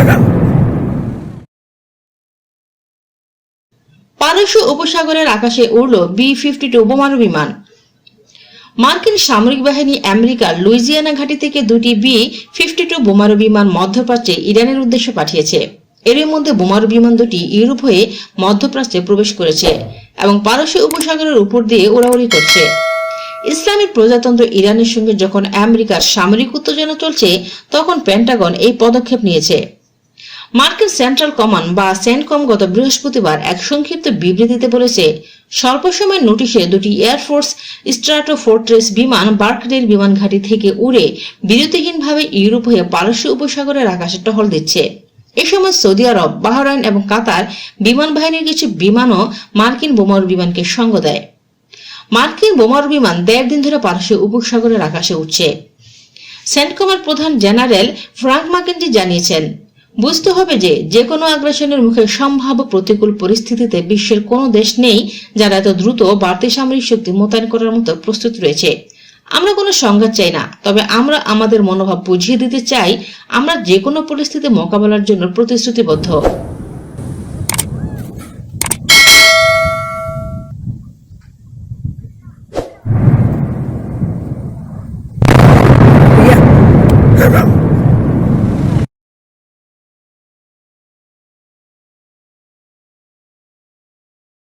দেবেন। পারস্য উপসাগরের আকাশে উড়ল বি ফিফটি টু বোমারু বিমান। মার্কিন সামরিক বাহিনী আমেরিকার লুইজিয়ানা ঘাঁটি থেকে দুটি বি ফিফটি টু বোমারু বিমান মধ্যপ্রাচ্যে ইরানের উদ্দেশ্যে পাঠিয়েছে। এরই মধ্যে বোমারু বিমান দুটি ইউরোপ হয়ে মধ্যপ্রাচ্যে প্রবেশ করেছে এবং পারস্য উপসাগরের উপর দিয়ে উড়াউড়ি করছে। ইসলামিক প্রজাতন্ত্র ইরানের সঙ্গে যখন আমেরিকার সামরিক উত্তেজনা চলছে, তখন পেন্টাগন এই পদক্ষেপ নিয়েছে। মার্কিন সেন্ট্রাল কমান্ড বা সেন্টকম গত বৃহস্পতিবার এক সংক্ষিপ্ত বিবৃতিতে বলেছে, স্বল্প সময়ের নোটিশে দুটি এয়ারফোর্স স্ট্রাটো ফোর্ট্রেস বিমান বার্কডেল বিমান ঘাঁটি থেকে উড়ে বিরতিহীনভাবে ইউরোপ হয়ে পারস্য উপসাগরের আকাশে টহল দিচ্ছে। এ সময় সৌদি আরব, বাহরাইন এবং কাতার বিমান বাহিনীর কিছু বিমানও মার্কিন বোমারু বিমানকে সঙ্গ দেয়। মার্কিন বোমারু বিমান দেড় দিন ধরে পারস্য উপসাগরের আকাশে উঠছে সেন্টকমের প্রধান জেনারেল ফ্রাঙ্ক মাকেনজি জানিয়েছেন বুঝতে হবে যে যে কোনো আগ্রাসনের মুখে সম্ভাব্য প্রতিকূল পরিস্থিতিতে বিশ্বের কোনো দেশ নেই যারা এত দ্রুত বাড়তি সামরিক শক্তি মোতায়েন করার মতো প্রস্তুত রয়েছে। আমরা কোনো সংঘাত চাই না, তবে আমরা আমাদের মনোভাব বুঝিয়ে দিতে চাই আমরা যে কোনো পরিস্থিতি মোকাবেলার জন্য প্রতিশ্রুতিবদ্ধ।